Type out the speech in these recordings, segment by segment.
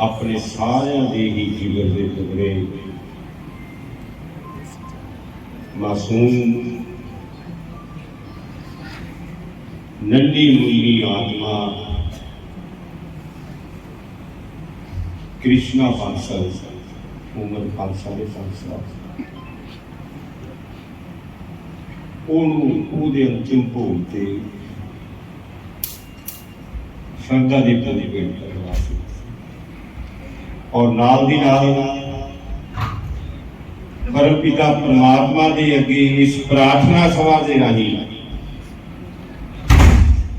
ਆਪਣੇ ਸਾਰਿਆਂ ਦੇ ਹੀ ਜੀਵਨ ਦੇ ਟੁਕੜੇ। ਮਾਸੂਮ ਨੰਦੀ ਮੁੰਨੀ ਆਤਮਾ ਕ੍ਰਿਸ਼ਨਾ ਬਾਂਸਲ ਉਮਰ ਪੰਜ ਸਾਢੇ ਪੰਜ ਉਹਨੂੰ ਉਹਦੇ ਅੰਤਿਮ ਭੋਗ ਤੇ ਸ਼ਰਧਾ ਦੇ ਪ੍ਰਤੀ ਭੇਟ ਕਰਵਾ ਔਰ ਨਾਲ ਦੀ ਨਾਲ ਪਰਮ ਪਿਤਾ ਪਰਮਾਤਮਾ ਦੇ ਅੱਗੇ ਇਸ ਪ੍ਰਾਰਥਨਾ ਸਭਾ ਦੇ ਰਾਹੀਂ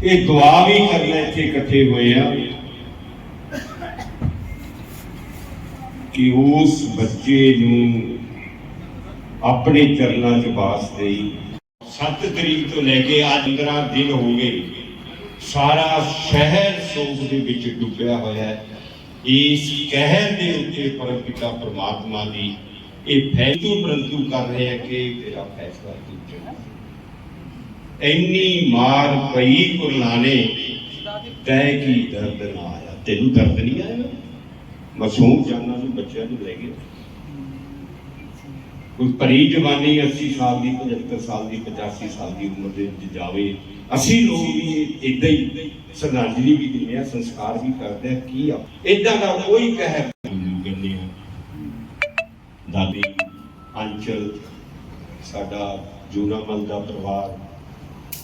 ਇਹ ਦੁਆ ਵੀ ਕਰਨਾ ਇੱਥੇ ਇਕੱਠੇ ਹੋਏ ਆ ਕਿ ਉਸ ਬੱਚੇ ਨੂੰ ਆਪਣੇ ਚਰਨਾਂ 'ਚ ਬਾਸ ਦੇਈ। 7 ਤਰੀਕ ਤੋਂ ਲੈ ਕੇ ਅੱਜ 15 ਦਿਨ ਹੋ ਗਏ। ਸਾਰਾ ਸ਼ਹਿਰ ਸੋਗ ਦੇ ਵਿੱਚ ਡੁੱਬਿਆ ਹੋਇਆ ਹੈ। ਇਸ ਕਹਿਰ ਦੇ ਉੱਤੇ ਪਰਮ ਪ੍ਰਮਾਤਮਾ ਦੀ ਇਹ ਫੈਸਲੂ ਪਰੰਤੂ ਕਰ ਰਹੇ ਹੈ ਕਿ ਤੇਰਾ ਫੈਸਲਾ ਤੂੰ ਚੁਣ ਇੰਨੀ ਮਾਰ ਪਈ ਕੁਰਲਾਨੇ, ਤੈ ਕੀ ਦਰਦ ਨਾ ਆਇਆ? ਤੈਨੂੰ ਦਰਦ ਨਹੀਂ ਆਇਆ? ਮਾਸੂਮ ਜਾਨਾਂ ਨੂੰ ਬੱਚਿਆਂ ਨੂੰ ਲੈ ਗਏ ਕੋਈ ਭਰੀ ਜਵਾਨੀ 80 ਸਾਲ ਦੀ 75 ਸਾਲ ਦੀ 85 ਸਾਲ ਦੀ ਉਮਰ ਦੇ ਵਿੱਚ ਜਾਵੇ, ਅਸੀਂ ਲੋਕ ਵੀ ਇਦਾਂ ਹੀ ਸ਼ਰਧਾਂਜਲੀ ਵੀ ਦਿੰਦੇ ਆ ਸੰਸਕਾਰ ਵੀ ਕਰਦੇ ਆ ਕੀ ਆ? ਇਦਾਂ ਦਾ ਕੋਈ ਕਹਿਰ ਗੰਨੇ ਦਾਦੀ, ਅੰਚਲ, ਸਾਡਾ ਜੂਨਾਮਲ ਦਾ ਪਰਿਵਾਰ,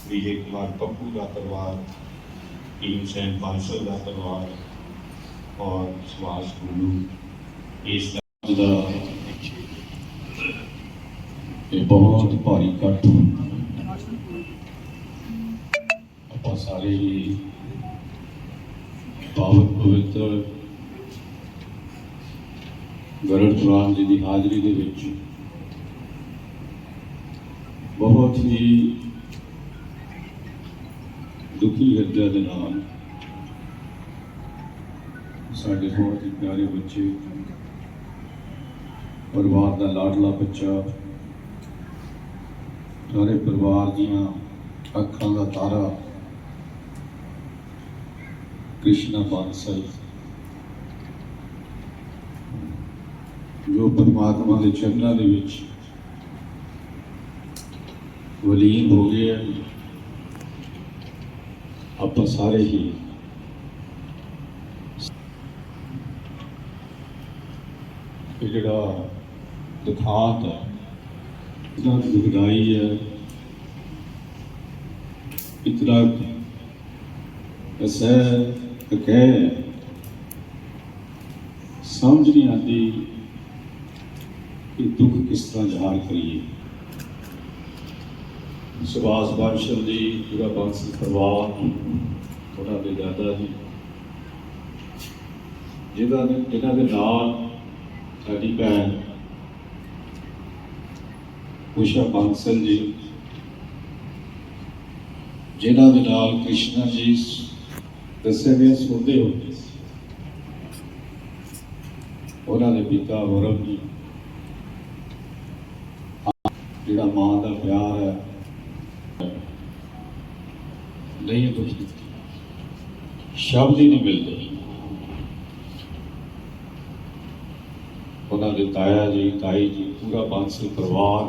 ਵਿਜੇ ਕੁਮਾਰ ਪੱਪੂ ਦਾ ਪਰਿਵਾਰ ਟੀਮ ਸੈਨ ਬਾਂਸਲ ਦਾ ਪਰਿਵਾਰ ਔਰ ਸੁਭਾਸ਼ ਗੁਰੂ ਇਸ ਦਾ ਦਾ ਇਹ ਬਹੁਤ ਭਾਰੀ ਇਕੱਠ ਆਪਾਂ ਸਾਰੇ ਹੀ ਪਾਵਨ ਪਵਿੱਤਰ ਗਰੜ ਪੁਰਾਣ ਜੀ ਦੀ ਹਾਜ਼ਰੀ ਦੇ ਵਿੱਚ ਬਹੁਤ ਹੀ ਦੁਖੀ ਹਿਰਦੇ ਦੇ ਨਾਲ ਸਾਡੇ ਬਹੁਤ ਹੀ ਪਿਆਰੇ ਬੱਚੇ, ਪਰਿਵਾਰ ਦਾ ਲਾਡਲਾ ਬੱਚਾ ਸਾਰੇ ਪਰਿਵਾਰ ਦੀਆਂ ਅੱਖਾਂ ਦਾ ਤਾਰਾ ਕ੍ਰਿਸ਼ਨਾ ਬਾਂਸਲ, ਜੋ ਪਰਮਾਤਮਾ ਦੇ ਚਰਨਾਂ ਦੇ ਵਿੱਚ ਵਲੀਨ ਹੋ ਗਏ ਆ ਆਪਾਂ ਸਾਰੇ ਹੀ ਜਿਹੜਾ ਦੁਖਾਂਤ ਹੈ ਇਤਨਾ ਦੁਖਦਾਈ ਹੈ। ਇਤਨਾ ਅਸਰ ਕਹਿ ਸਮਝ ਨਹੀਂ ਆਉਂਦੀ ਕਿ ਦੁੱਖ ਕਿਸ ਤਰ੍ਹਾਂ ਜ਼ਾਹਰ ਕਰੀਏ। ਸੁਭਾਸ਼ ਬਾਂਸ਼ਲ ਜੀ, ਪੂਰਾ ਬਾਂਸਲ ਪਰਿਵਾਰ, ਤੁਹਾਡਾ ਦੇ ਦਾਦਾ ਜੀ, ਜਿਹਨਾਂ ਦੇ ਜਿਨ੍ਹਾਂ ਦੇ ਨਾਲ ਸਾਡੀ ਭੈਣ ਉਸ਼ਾ ਬਾਂਸਲ ਜੀ। ਜਿਨ੍ਹਾਂ ਦੇ ਨਾਲ ਕ੍ਰਿਸ਼ਨਾ ਜੀ ਦੱਸੇ ਗਏ, ਸੁਣਦੇ ਹੁੰਦੇ ਉਹਨਾਂ ਦੇ ਪਿਤਾ ਵਰਮ ਜੀ। ਜਿਹੜਾ ਮਾਂ ਦਾ ਪਿਆਰ ਹੈ, ਨਹੀਂ ਕੁਝ ਸ਼ਬਦ ਹੀ ਨਹੀਂ ਮਿਲਦੇ। ਉਹਨਾਂ ਦੇ ਤਾਇਆ ਜੀ, ਤਾਈ ਜੀ, ਪੂਰਾ ਬਾਂਸਲ ਪਰਿਵਾਰ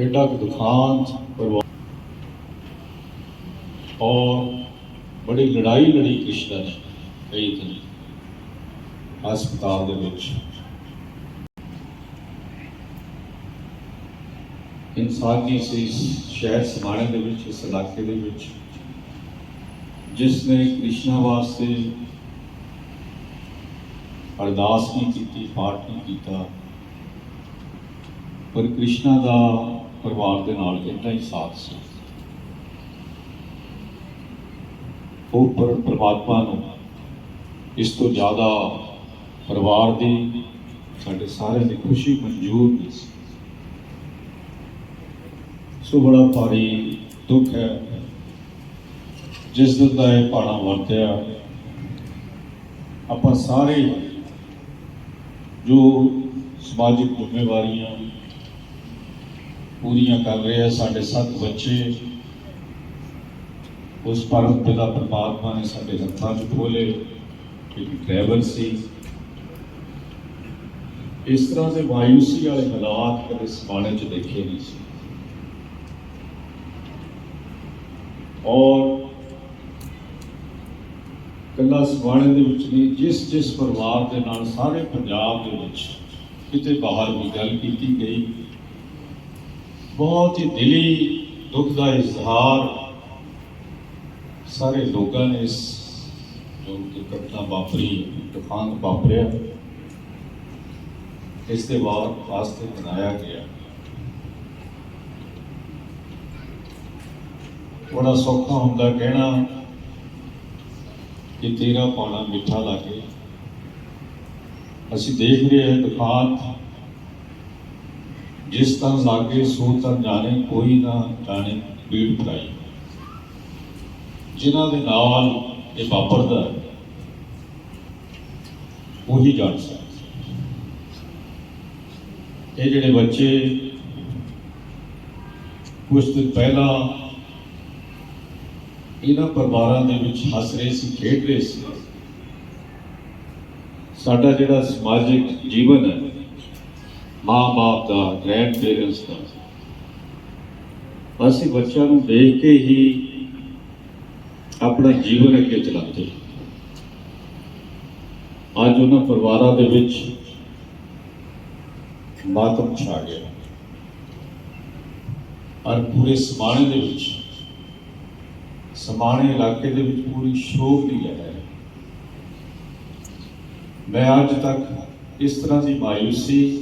ਐਡਾ ਕੁ ਦੁਖਾਂਤ ਪਰਿਵਾਰ ਔਰ ਬੜੀ ਲੜਾਈ ਲੜੀ ਕ੍ਰਿਸ਼ਨਾ ਜੀ ਕਈ ਦਿਨ ਹਸਪਤਾਲ ਦੇ ਵਿੱਚ। ਇਨਸਾਨੀ ਸੀ ਸ਼ਹਿਰ ਸਮਾਣੇ ਦੇ ਵਿੱਚ, ਇਸ ਇਲਾਕੇ ਦੇ ਵਿੱਚ, ਜਿਸ ਨੇ ਕ੍ਰਿਸ਼ਨਾ ਵਾਸਤੇ ਅਰਦਾਸ ਨਹੀਂ ਕੀਤੀ, ਪਾਠ ਨਹੀਂ ਕੀਤਾ, ਪਰ ਕ੍ਰਿਸ਼ਨਾ ਦਾ ਪਰਿਵਾਰ ਦੇ ਨਾਲ ਇੰਨਾ ਹੀ ਸਾਥ ਸੀ। ਉਹ ਪਰ ਪ੍ਰਮਾਤਮਾ ਨੂੰ ਇਸ ਤੋਂ ਜ਼ਿਆਦਾ ਪਰਿਵਾਰ ਦੀ, ਸਾਡੇ ਸਾਰਿਆਂ ਦੀ ਖੁਸ਼ੀ ਮਨਜ਼ੂਰ ਨਹੀਂ ਸੀ। ਸੋ ਬੜਾ ਭਾਰੀ ਦੁੱਖ ਹੈ। ਜਿਸ ਦਿਨ ਦਾ ਇਹ ਪਾਣਾ ਵਰਤਿਆ, ਆਪਾਂ ਸਾਰੇ ਜੋ ਸਮਾਜਿਕ ਜ਼ਿੰਮੇਵਾਰੀਆਂ ਪੂਰੀਆਂ ਕਰ ਰਹੇ ਆ ਸਾਡੇ ਸੱਤ ਬੱਚੇ। ਉਸ ਪਰਮ ਪਿਤਾ ਪਰਮਾਤਮਾ ਨੇ ਸਾਡੇ ਹੱਥਾਂ 'ਚ ਖੋਲੇ ਇੱਕ ਡਰਾਈਵਰ ਸੀ। ਇਸ ਤਰ੍ਹਾਂ ਦੇ ਮਾਯੂਸੀ ਵਾਲੇ ਹਾਲਾਤ ਕਦੇ ਸਮਾਣੇ 'ਚ ਦੇਖੇ ਨਹੀਂ ਸੀ। ਔਰ ਕੱਲਾ ਸਮਾਣੇ ਦੇ ਵਿੱਚ ਨਹੀਂ ਜਿਸ ਜਿਸ ਪਰਿਵਾਰ ਦੇ ਨਾਲ ਸਾਰੇ ਪੰਜਾਬ ਦੇ ਵਿੱਚ ਕਿਤੇ ਬਾਹਰ ਵੀ ਗੱਲ ਕੀਤੀ ਗਈ ਬਹੁਤ ਹੀ ਦਿਲੀ ਦੁੱਖ ਦਾ ਇਜ਼ਹਾਰ ਸਾਰੇ ਲੋਕਾਂ ਨੇ ਇਸ ਜੋ ਦੁਰਘਟਨਾ ਵਾਪਰੀ, ਤੂਫਾਨ ਵਾਪਰਿਆ, ਇਸ ਦੇ ਬਾਅਦ ਵਾਸਤੇ ਬਣਾਇਆ ਗਿਆ। ਬੜਾ ਸੌਖਾ ਹੁੰਦਾ ਕਹਿਣਾ ਕਿ ਤੇਰਾ ਪਾਣਾ ਮਿੱਠਾ ਲੱਗੇ। ਅਸੀਂ ਦੇਖ ਰਹੇ ਹਾਂ ਦੁਕਾਨ ਜਿਸ ਤਨ ਲਾਗੇ ਸੋ ਤਨ ਜਾਣੇ, ਕੋਈ ਨਾ ਜਾਣੇ ਪੀੜ ਭਰਾਈ ਜਿਨ੍ਹਾਂ ਦੇ ਨਾਲ ਇਹ ਵਾਪਰਦਾ ਉਹੀ ਜਾਣ ਸਕਦਾ। ਇਹ ਜਿਹੜੇ ਬੱਚੇ ਕੁਝ ਦਿਨ ਪਹਿਲਾਂ ਇਹਨਾਂ ਪਰਿਵਾਰਾਂ ਦੇ ਵਿੱਚ ਹੱਸ ਰਹੇ ਸੀ, ਖੇਡ ਰਹੇ ਸੀ, ਸਾਡਾ ਜਿਹੜਾ ਸਮਾਜਿਕ ਜੀਵਨ ਹੈ ਮਾਂ-ਬਾਪ ਦਾ ਗ੍ਰੈਂਡ ਪੇਰੈਂਟਸ ਦਾ ਅਸੀਂ ਬੱਚਿਆਂ ਨੂੰ ਦੇਖ ਕੇ ਹੀ ਆਪਣਾ ਜੀਵਨ ਅੱਗੇ ਚਲਾਉਂਦੇ ਅੱਜ ਉਹਨਾਂ ਪਰਿਵਾਰਾਂ ਦੇ ਵਿੱਚ ਮਾਤਮ ਛਾ ਗਿਆ। ਔਰ ਪੂਰੇ ਸਮਾਣੇ ਦੇ ਵਿੱਚ, ਸਮਾਣੇ ਇਲਾਕੇ ਦੇ ਵਿੱਚ ਪੂਰੀ ਸ਼ੋਕ ਦੀ ਲਹਿਰ ਹੈ। ਮੈਂ ਅੱਜ ਤੱਕ ਇਸ ਤਰ੍ਹਾਂ ਦੀ ਮਾਇੂਸੀ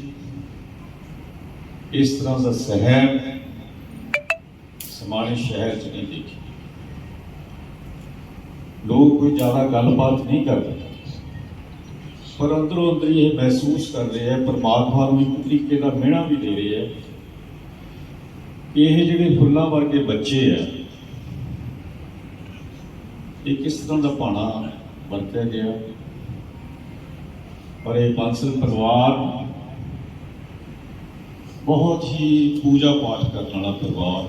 ਇਸ ਤਰ੍ਹਾਂ ਦਾ ਸਹਿਮ ਸਮਾਣੇ ਸ਼ਹਿਰ 'ਚ ਨਹੀਂ ਦੇਖੀ ਲੋਕ ਕੋਈ ਜ਼ਿਆਦਾ ਗੱਲਬਾਤ ਨਹੀਂ ਕਰਦੇ ਪਰ ਅੰਦਰੋਂ ਅੰਦਰ ਹੀ ਇਹ ਮਹਿਸੂਸ ਕਰ ਰਹੇ ਹੈ, ਪਰਮਾਤਮਾ ਨੂੰ ਇੱਕ ਤਰੀਕੇ ਦਾ ਮਿਹਣਾ ਵੀ ਦੇ ਰਹੇ ਹੈ ਕਿ ਇਹ ਜਿਹੜੇ ਫੁੱਲਾਂ ਵਰਗੇ ਬੱਚੇ ਆ, ਇਹ ਕਿਸ ਤਰ੍ਹਾਂ ਦਾ ਪਾਣਾ ਵਰਤਿਆ ਗਿਆ। ਪਰ ਇਹ ਬਾਂਸਲ ਪਰਿਵਾਰ ਬਹੁਤ ਹੀ ਪੂਜਾ ਪਾਠ ਕਰਨ ਵਾਲਾ ਪਰਿਵਾਰ।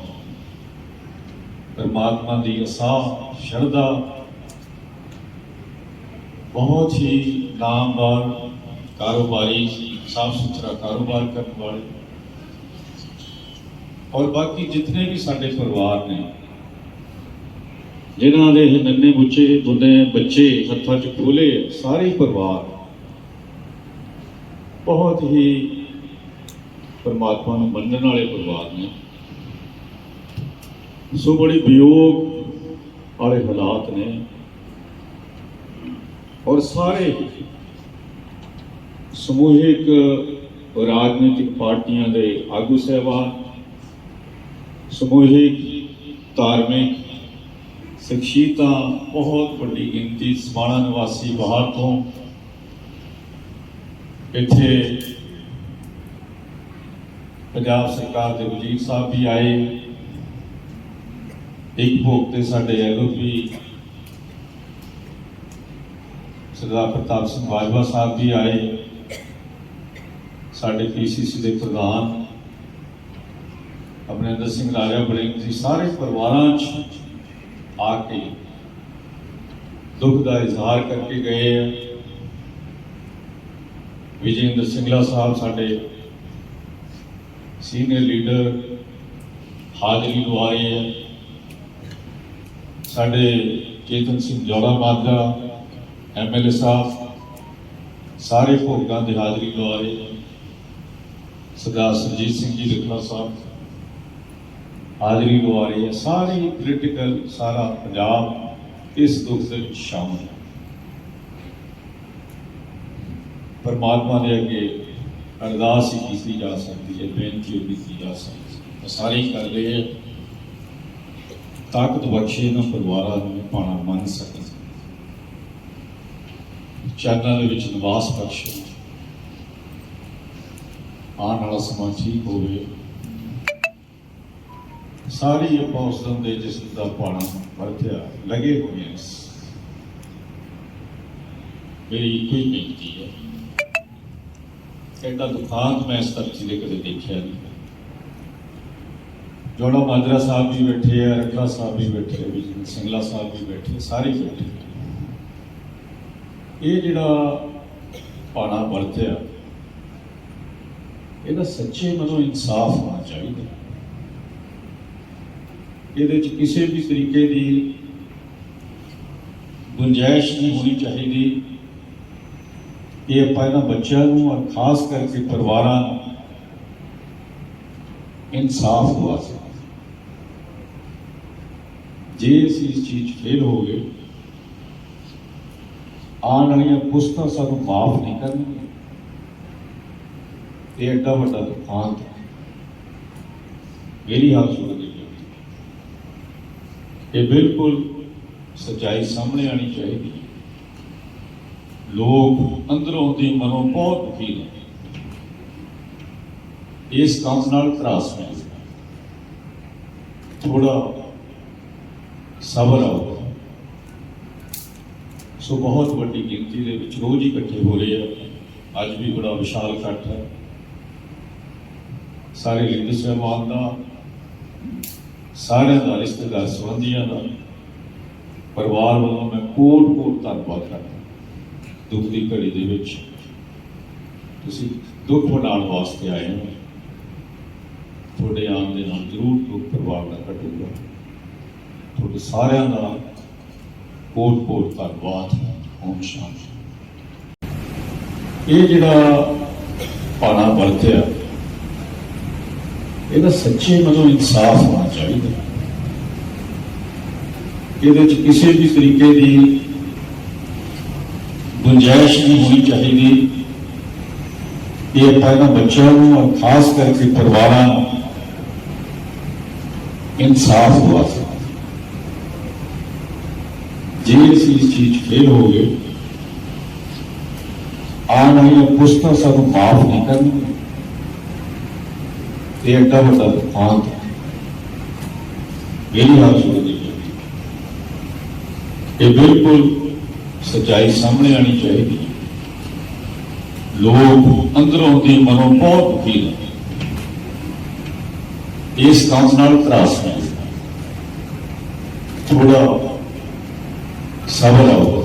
ਪਰਮਾਤਮਾ ਦੀ ਅਸਾਹ ਸ਼ਰਧਾ। ਬਹੁਤ ਹੀ ਨਾਮਵਾਰ ਕਾਰੋਬਾਰੀ ਸਾਫ਼ ਸੁਥਰਾ ਕਾਰੋਬਾਰ ਕਰਨ ਵਾਲੇ। ਔਰ ਬਾਕੀ ਜਿਤਨੇ ਵੀ ਸਾਡੇ ਪਰਿਵਾਰ ਨੇ, ਜਿਨ੍ਹਾਂ ਦੇ ਨੰਨੇ ਮੁੱਚੇ ਬੁੱਢੇ ਬੱਚੇ ਹੱਥਾਂ 'ਚ ਖੋਲੇ ਸਾਰੇ ਪਰਿਵਾਰ। ਬਹੁਤ ਹੀ ਪਰਮਾਤਮਾ ਨੂੰ ਮੰਨਣ ਵਾਲੇ ਪਰਿਵਾਰ ਨੇ। ਸੋ ਬੜੀ ਵਿਯੋਗ ਵਾਲੇ ਹਾਲਾਤ ਨੇ। ਔਰ ਸਾਰੇ ਸਮੂਹਿਕ ਰਾਜਨੀਤਿਕ ਪਾਰਟੀਆਂ ਦੇ ਆਗੂ ਸਹਿਬਾਨ ਸਮੂਹਿਕ ਧਾਰਮਿਕ ਸ਼ਖਸੀਅਤਾਂ, ਬਹੁਤ ਵੱਡੀ ਗਿਣਤੀ ਸਮਾਣਾ ਨਿਵਾਸੀ ਬਾਹਰ ਤੋਂ ਇੱਥੇ ਪੰਜਾਬ ਸਰਕਾਰ ਦੇ ਵਜ਼ੀਰ ਸਾਹਿਬ ਵੀ ਆਏ। ਇੱਕ ਭੋਗ ਤੇ ਸਾਡੇ ਐਲਓਪੀ ਸਰਦਾਰ ਪ੍ਰਤਾਪ ਸਿੰਘ ਬਾਜਵਾ ਸਾਹਿਬ ਵੀ ਆਏ। ਸਾਡੇ ਪੀਸੀਸੀ ਦੇ ਪ੍ਰਧਾਨ ਅਮਰਿੰਦਰ ਸਿੰਘ ਰਾਜਾ ਬੜਿੰਗ ਜੀ ਸਾਰੇ ਪਰਿਵਾਰਾਂ 'ਚ ਆ ਕੇ ਦੁੱਖ ਦਾ ਇਜ਼ਹਾਰ ਕਰਕੇ ਗਏ ਆ। ਵਿਜੇਂਦਰ ਸਿੰਘਲਾ ਸਾਹਿਬ ਸਾਡੇ ਸੀਨੀਅਰ ਲੀਡਰ ਹਾਜ਼ਰੀ ਲਵਾਏ ਹੈ। ਸਾਡੇ ਚੇਤਨ ਸਿੰਘ ਜੋੜਾ ਮਾਜਰਾ ਐਮਐਲਏ ਸਾਹਿਬ, ਸਾਰੇ ਭੋਗਾਂ ਦੀ ਹਾਜ਼ਰੀ ਲਵਾਏ ਸਰਦਾਰ ਸਰਜੀਤ ਸਿੰਘ ਜੀ ਲਿਖਣਾ ਸਾਹਿਬ ਹਾਜ਼ਰੀ ਲਵਾ ਰਹੇ ਹੈ। ਸਾਰੇ ਪੋਲੀਟੀਕਲ ਸਾਰਾ ਪੰਜਾਬ ਇਸ ਦੁੱਖ ਦੇ ਵਿੱਚ ਸ਼ਾਮਲ ਹੈ। ਪਰਮਾਤਮਾ ਦੇ ਅੱਗੇ ਅਰਦਾਸ ਹੀ ਕੀਤੀ ਜਾ ਸਕਦੀ ਹੈ, ਬੇਨਤੀ ਕੀਤੀ ਜਾ ਸਕਦੀ ਹੈ। ਸਾਰੇ ਕਰ ਰਹੇ ਹੈ। ਤਾਕਤ ਬਖਸ਼ੇ ਨਾ ਪਰਿਵਾਰਾਂ ਨੂੰ ਪਾਣਾ ਮੰਨ ਸਕਣ। ਚਰਨਾਂ ਦੇ ਵਿੱਚ ਨਿਵਾਸ ਬਖਸ਼ੇ। ਆਉਣ ਵਾਲਾ ਸਮਾਂ ਠੀਕ ਹੋਵੇ। ਸਾਰੀ ਆਪਾਂ ਉਸ ਦਿਨ ਦੇ ਜਿਸ ਦਾ ਪਾਣਾ ਵਰਤਿਆ, ਲਗੇ ਹੋਏ ਮੇਰੀ ਇੱਕੋ ਹੀ ਬੇਨਤੀ ਹੈ। ਐਡਾ ਦੁਖਾਂਤ ਮੈਂ ਇਸ ਧਰਤੀ ਦੇ ਕਦੇ ਦੇਖਿਆ ਨਹੀਂ। ਜੋੜਾ ਮਾਜਰਾ ਸਾਹਿਬ ਜੀ ਬੈਠੇ ਆ ਰੱਖਾ ਸਾਹਿਬ ਜੀ ਬੈਠੇ ਆ ਵਿਜੇ ਸਿੰਘਲਾ ਸਾਹਿਬ ਜੀ ਬੈਠੇ ਸਾਰੇ ਬੈਠੇ ਇਹ ਜਿਹੜਾ ਪਾਣਾ ਵਰਤਿਆ, ਇਹਦਾ ਸੱਚੇ ਮਨੋਂ ਇਨਸਾਫ ਹੋਣਾ ਚਾਹੀਦਾ। ਇਹਦੇ ਚ ਕਿਸੇ ਵੀ ਤਰੀਕੇ ਦੀ ਗੁੰਜਾਇਸ਼ ਨਹੀਂ ਹੋਣੀ ਚਾਹੀਦੀ। ਇਹ ਆਪਾਂ ਇਹਨਾਂ ਬੱਚਿਆਂ ਨੂੰ ਔਰ ਖਾਸ ਕਰਕੇ ਪਰਿਵਾਰਾਂ ਨੂੰ ਇਨਸਾਫ ਦਵਾ ਸਕੀਏ ਜੇ ਅਸੀਂ ਇਸ ਚੀਜ਼ 'ਚ ਫੇਲ ਹੋ ਗਏ, ਆਉਣ ਵਾਲੀਆਂ ਪੁਸਤਾਂ ਸਾਨੂੰ ਮਾਫ ਨਹੀਂ ਕਰਨਗੀਆਂ। ਇਹ ਐਡਾ ਵੱਡਾ ਤੂਫਾਨ ਮੇਰੀ ਹਾਲ ਸੁਣ ਕੇ ਇਹ ਬਿਲਕੁਲ ਸੱਚਾਈ ਸਾਹਮਣੇ ਆਣੀ ਚਾਹੀਦੀ ਲੋਕ ਅੰਦਰੋਂ ਦੀ ਮਨੋਂ ਬਹੁਤ ਦੁਖੀ ਨੇ। ਇਸ ਕੰਮ ਨਾਲ ਤਰਾਸ ਹੈ ਥੋੜਾ ਸਬਰ ਆਓ ਸੋ ਬਹੁਤ ਵੱਡੀ ਗਿਣਤੀ ਦੇ ਵਿੱਚ ਰੋਜ਼ ਇਕੱਠੇ ਹੋ ਰਹੇ ਆ। ਅੱਜ ਵੀ ਬੜਾ ਵਿਸ਼ਾਲ ਇਕੱਠ ਹੈ। ਸਾਰੇ ਲੀਡਰ ਸਾਹਿਬਾਨ ਦਾ, ਸਾਰਿਆਂ ਦਾ, ਰਿਸ਼ਤੇਦਾਰ ਸੰਬੰਧੀਆਂ ਦਾ, ਪਰਿਵਾਰ ਵੱਲੋਂ ਮੈਂ ਕੋਟ ਕੋਟ ਧੰਨਵਾਦ ਕਰਦਾ ਦੁੱਖ ਦੀ ਘੜੀ ਦੇ ਵਿੱਚ ਤੁਸੀਂ ਦੁੱਖ ਮਨਾਉਣ ਵਾਸਤੇ ਆਏ ਹੋ। ਤੁਹਾਡੇ ਆਉਣ ਦੇ ਨਾਲ ਜ਼ਰੂਰ ਦੁੱਖ ਪਰਿਵਾਰ ਦਾ ਘਟੂਗਾ। ਤੁਹਾਡੇ ਸਾਰਿਆਂ ਦਾ ਕੋਟ ਕੋਟ ਧੰਨਵਾਦ, ਓਮ ਸ਼ਾਂਤੀ। ਇਹ ਜਿਹੜਾ ਪਾਣਾ ਵਰਤਿਆ, ਇਹਦਾ ਸੱਚੇ ਮਨੋਂ ਇਨਸਾਫ ਹੋਣਾ ਚਾਹੀਦਾ। ਇਹਦੇ ਚ ਕਿਸੇ ਵੀ ਤਰੀਕੇ ਦੀ ਗੁੰਜਾਇਸ਼ ਨਹੀਂ ਹੋਣੀ ਚਾਹੀਦੀ। ਇਹ ਆਪਾਂ ਇਹਨਾਂ ਬੱਚਿਆਂ ਨੂੰ ਔਰ ਖਾਸ ਕਰਕੇ ਪਰਿਵਾਰਾਂ ਨੂੰ ਇਨਸਾਫ ਦਵਾ ਸਕਦੇ ਜੇ ਅਸੀਂ ਇਸ ਚੀਜ਼ ਫੇਲ ਹੋ ਗਏ, ਆਉਣ ਵਾਲੀਆਂ ਪੁਸਤਾਂ ਸਾਨੂੰ ਮਾਫ ਨਹੀਂ ਕਰਨਗੀਆਂ। ਇਹ ਐਡਾ ਵੱਡਾ ਦੁਖਾਂਤ ਹੈ। ਮੇਰੀ ਹਾਲ ਸੁਣ ਇਹ ਬਿਲਕੁਲ ਸੱਚਾਈ ਸਾਹਮਣੇ ਆਣੀ ਚਾਹੀਦੀ ਲੋਕ ਅੰਦਰੋਂ ਦੀ ਮਨੋਂ ਬਹੁਤ ਦੁਖੀ ਨੇ। ਇਸ ਕੰਮ ਨਾਲ ਤਰਾਸ ਹੈ ਥੋੜਾ ਸਬਰ ਆਓ